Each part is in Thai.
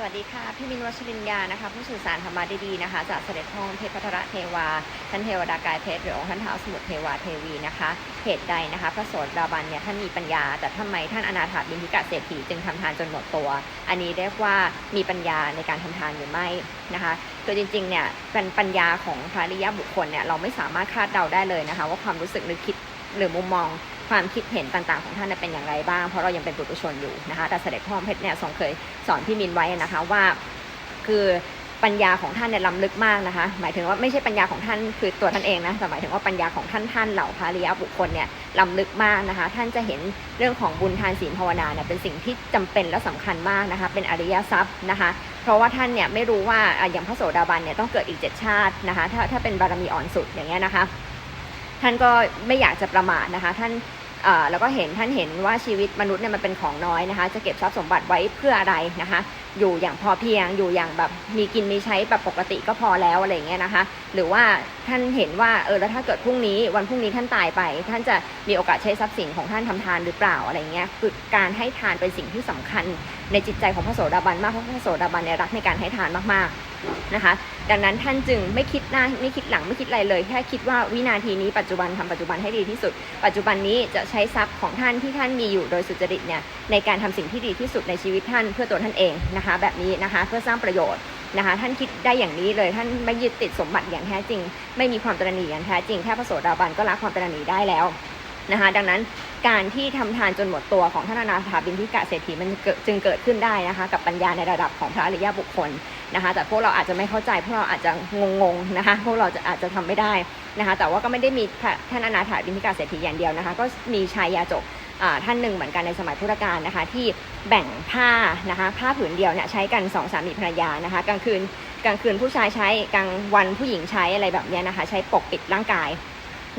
สวัสดีค่ะ พี่มินวัชรินยานะคะ ผู้สื่อสารธรรมะดีๆนะคะ จากเสด็จพ่อเทพพัทระเทวา ท่านเทวดากายเพชรหรือองค์ท่านเท้าสมุทรเทวาเทวีนะคะเหตุใดนะคะ พระโสดาบันเนี่ยท่านมีปัญญา แต่ทำไมท่านอนาถาบินทิกะเศรษฐีจึงทำทานจนหมดตัว อันนี้เรียกว่ามีปัญญาในการทำทานหรือไม่นะคะคือจริงๆเนี่ยเป็นปัญญาของพระริยบุคคลเนี่ยเราไม่สามารถคาดเดาได้เลยนะคะ ว่าความรู้สึกนึกคิด หรือมุมมองความคิดเห็นต่างๆ ของท่านเป็นอย่างไรบ้าง เพราะเรายังเป็นปุถุชนอยู่นะคะ แต่เสด็จพ่อเพชรเนี่ยทรงเคยสอนพี่มินไว้นะคะว่า คือปัญญาของท่านเนี่ยล้ำลึกมากนะคะ หมายถึงว่าไม่ใช่ปัญญาของท่านคือตัวท่านเองนะแต่หมายถึงว่าปัญญาของท่านท่านเหล่าพระริยบุคคลเนี่ยล้ำลึกมากนะคะ ท่านจะเห็นเรื่องของบุญทานศีลภาวนาเนี่ยเป็นสิ่งที่จำเป็นและสำคัญมากนะคะ เป็นอริยทรัพย์นะคะ เพราะว่าท่านเนี่ยไม่รู้ว่าอย่างพระโสดาบันเนี่ยต้องเกิดอีกเจ็ดชาตินะคะ ถ้าถ้าเป็นบารมีอ่อนสุดอย่างเงี้ยนะคะ ท่านก็ไม่อยากจะประมาทนะคะ ท่านแล้วก็เห็นท่านเห็นว่าชีวิตมนุษย์เนี่ยมันเป็นของน้อยนะคะ จะเก็บทรัพย์สมบัติไว้เพื่ออะไรนะคะ อยู่อย่างพอเพียง อยู่อย่างแบบมีกินมีใช้แบบปกติก็พอแล้วอะไรเงี้ยนะคะ หรือว่าท่านเห็นว่าเออแล้วถ้าเกิดพรุ่งนี้วันพรุ่งนี้ท่านตายไป ท่านจะมีโอกาสใช้ทรัพย์สินของท่านทำทานหรือเปล่าอะไรเงี้ยคือการให้ทานเป็นสิ่งที่สำคัญในจิตใจของพระโสดาบันมากเพราะพระโสดาบันเนี่ยรักในการให้ทานมากๆนะคะ ดังนั้นท่านจึงไม่คิดหน้าไม่คิดหลังไม่คิดอะไรเลยแค่คิดว่าวินาทีนี้ปัจจุบันทำปัจจุบันให้ดีที่สุด ปัจจุบันนี้จะใช้ทรัพย์ของท่านที่ท่านมีอยู่โดยสุจริตเนี่ยในการทำสิ่งที่ดีที่สุดในชีวิตท่านเพื่อตัวท่านเองนะคะ แบบนี้นะคะเพื่อสร้างประโยชน์นะคะ ท่านคิดได้อย่างนี้เลยท่านไม่ยึดติดสมบัติอย่างแท้จริง ไม่มีความตระหนี่อย่างแท้จริงแค่พระโสดาบันก็ละความตระหนี่ได้แล้ว นะคะ ดังนั้นการที่ทำทานจนหมดตัวของท่านอนาถาบินทิกะเศรษฐีมันจึงเกิดขึ้นได้นะคะ กับปัญญาในระดับของพระอริยบุคคลนะคะ แต่พวกเราอาจจะไม่เข้าใจ พวกเราอาจจะงงๆนะคะ พวกเราจะอาจจะทำไม่ได้นะคะ แต่ว่าก็ไม่ได้มีท่านอนาถาบินทิกะเศรษฐีอย่างเดียวนะคะ ก็มีชายยาจกท่านหนึ่งเหมือนกันในสมัยพุทธกาลนะคะ ที่แบ่งผ้านะคะ ผ้าผืนเดียวเนี่ยใช้กันสองสามีภรรยานะคะกลางคืนกลางคืนผู้ชายใช้กลางวันผู้หญิงใช้อะไรแบบเนี้ยนะคะ ใช้ปกปิดร่างกาย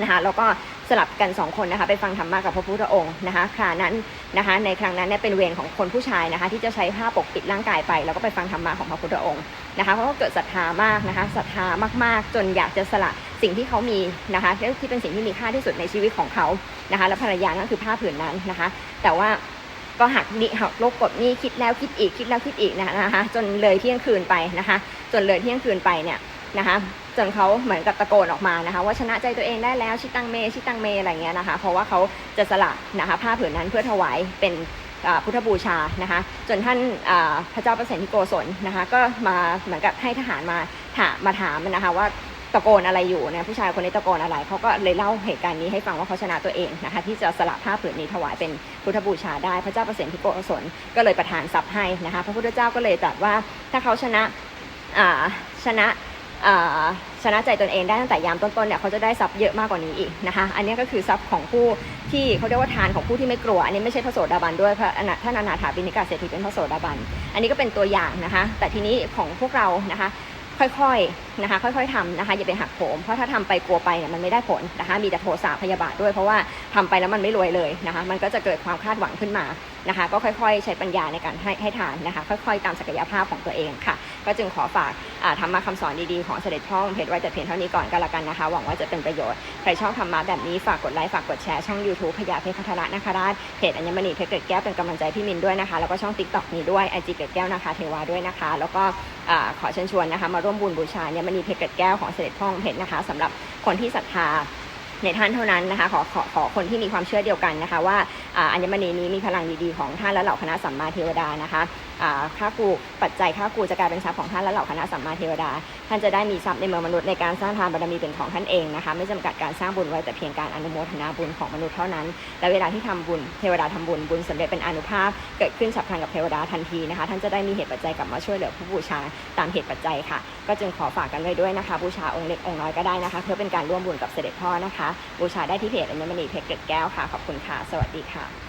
นะคะแล้วก็สลับกันสองคนนะคะไปฟังธรรมะกับพระพุทธองค์นะคะครานั้นนะคะในครั้งนั้นเนี่ยเป็นเวรของคนผู้ชายนะคะที่จะใช้ผ้าปกปิดร่างกายไป แล้วก็ไปฟังธรรมะของพระพุทธองค์นะคะเขาก็เกิดศรัทธามากนะคะศรัทธามากๆ จนอยากจะสละสิ่งที่เขามีนะคะที่เป็นสิ่งที่มีค่าที่สุดในชีวิตของเขานะคะและภรรยานั่นคือผ้าผืนนั้นนะคะ แต่ว่าก็หักนิหักลบกดนี่คิดแล้วคิดอีกคิดแล้วคิดอีกนะคะจนเลยเที่ยงคืนไปนะคะ จนเลยเที่ยงคืนไปเนี่ย นะคะจนเขาเหมือนกับตะโกนออกมานะคะว่าชนะใจตัวเองได้แล้วชิตังเมชิตังเมอะไรเงี้ยนะคะ เพราะว่าเขาจะสละนะคะผ้าผืนนั้นเพื่อถวายเป็นพุทธบูชานะคะจนท่านพระเจ้าประสนที่โกศลนะคะก็มาเหมือนกับให้ทหารมาถามมาถามนะคะว่าตะโกนอะไรอยู่เนี่ยผู้ชายคนนี้ตะโกนอะไรเขาก็เลยเล่าเหตุการณ์นี้ให้ฟังว่าเขาชนะตัวเองนะคะที่จะสละผ้าผืนนี้ถวายเป็นพุทธบูชาได้พระเจ้าประสิทธิโกศลก็เลยประทานทรัพย์ให้นะคะพระพุทธเจ้าก็เลยตรัสว่าถ้าเขาชนะชนะ ชนะใจตนเองได้ตั้งแต่ยามต้นๆเนี่ยเขาจะได้ทรัพย์เยอะมากกว่านี้อีกนะคะ อันนี้ก็คือทรัพย์ของผู้ที่เขาเรียกว่าทานของผู้ที่ไม่กลัว อันนี้ไม่ใช่พระโสดาบันด้วยพระอนาท่านอนาถาบิณิกาเศรษฐีเป็นพระโสดาบัน อันนี้ก็เป็นตัวอย่างนะคะ แต่ทีนี้ของพวกเรานะคะค่อยๆนะคะค่อยๆทำนะคะอย่าไปหักโหมเพราะถ้าทำไปกลัวไปเนี่ยมันไม่ได้ผลนะคะมีแต่โทสะพยาบาทด้วยเพราะว่าทำไปแล้วมันไม่รวยเลยนะคะมันก็จะเกิดความคาดหวังขึ้นมานะคะก็ค่อยๆ ใช้ปัญญาในการให้ให้ทานนะคะค่อยๆ ตามศักยภาพของตัวเองค่ะ ก็จึงขอฝากธรรมะคำสอนดีๆ ของเสด็จพ่อเพชรไว้แต่เพียงเท่านี้ก่อนก็แล้วกันนะคะ หวังว่าจะเป็นประโยชน์ ใครชอบธรรมะแบบนี้ฝากกดไลค์ฝากกดแชร์ช่อง YouTube พยาเพชรพัทระนะคราชเพจอัญมณีเพชรเกิดแก้วเป็นกำลังใจพี่มินด้วยนะคะ แล้วก็ช่อง TikTok นี้ด้วยไอจีเกิดแก้วนะคะเทวาด้วยนะคะ แล้วก็ขอเชิญชวนนะคะ มาร่วมบุญบูชาเนี่ยมณีเพชรเกิดแก้วของเสด็จพ่อเพชรนะคะสำหรับคนที่ศรัทธาในท่านเท่านั้นนะคะขอขอขอคนที่มีความเชื่อเดียวกันนะคะ ว่าอ่าอัญมณีนี้มีพลังดีๆของท่านและเหล่าคณะสัมมาเทวดานะคะ อ่าค่ากูปัจจัยค่ากูจะกลายเป็นทรัพย์ของท่านและเหล่าคณะสัมมาเทวดา ท่านจะได้มีทรัพย์ในเมืองมนุษย์ในการสร้างทานบารมีเป็นของท่านเองนะคะไม่จำกัดการสร้างบุญไว้แต่เพียงการอนุโมทนาบุญของมนุษย์เท่านั้น และเวลาที่ทำบุญเทวดาทำบุญบุญสำเร็จเป็นอนุภาพเกิดขึ้นฉับพลันกับเทวดาทันทีนะคะ ท่านจะได้มีเหตุปัจจัยกลับมาช่วยเหลือผู้บูชาตามเหตุปัจจัยค่ะ ก็จึงขอฝากกันไว้ด้วยนะคะ บูชาองค์เล็กองค์น้อยก็ได้นะคะ เพื่อเป็นการร่วมบุญกับเสด็จพ่อนะคะ บูชาได้ที่เพจอัญมณีเพชรเกล็ดแก้วค่ะขอบคุณค่ะ สวัสดีค่ะ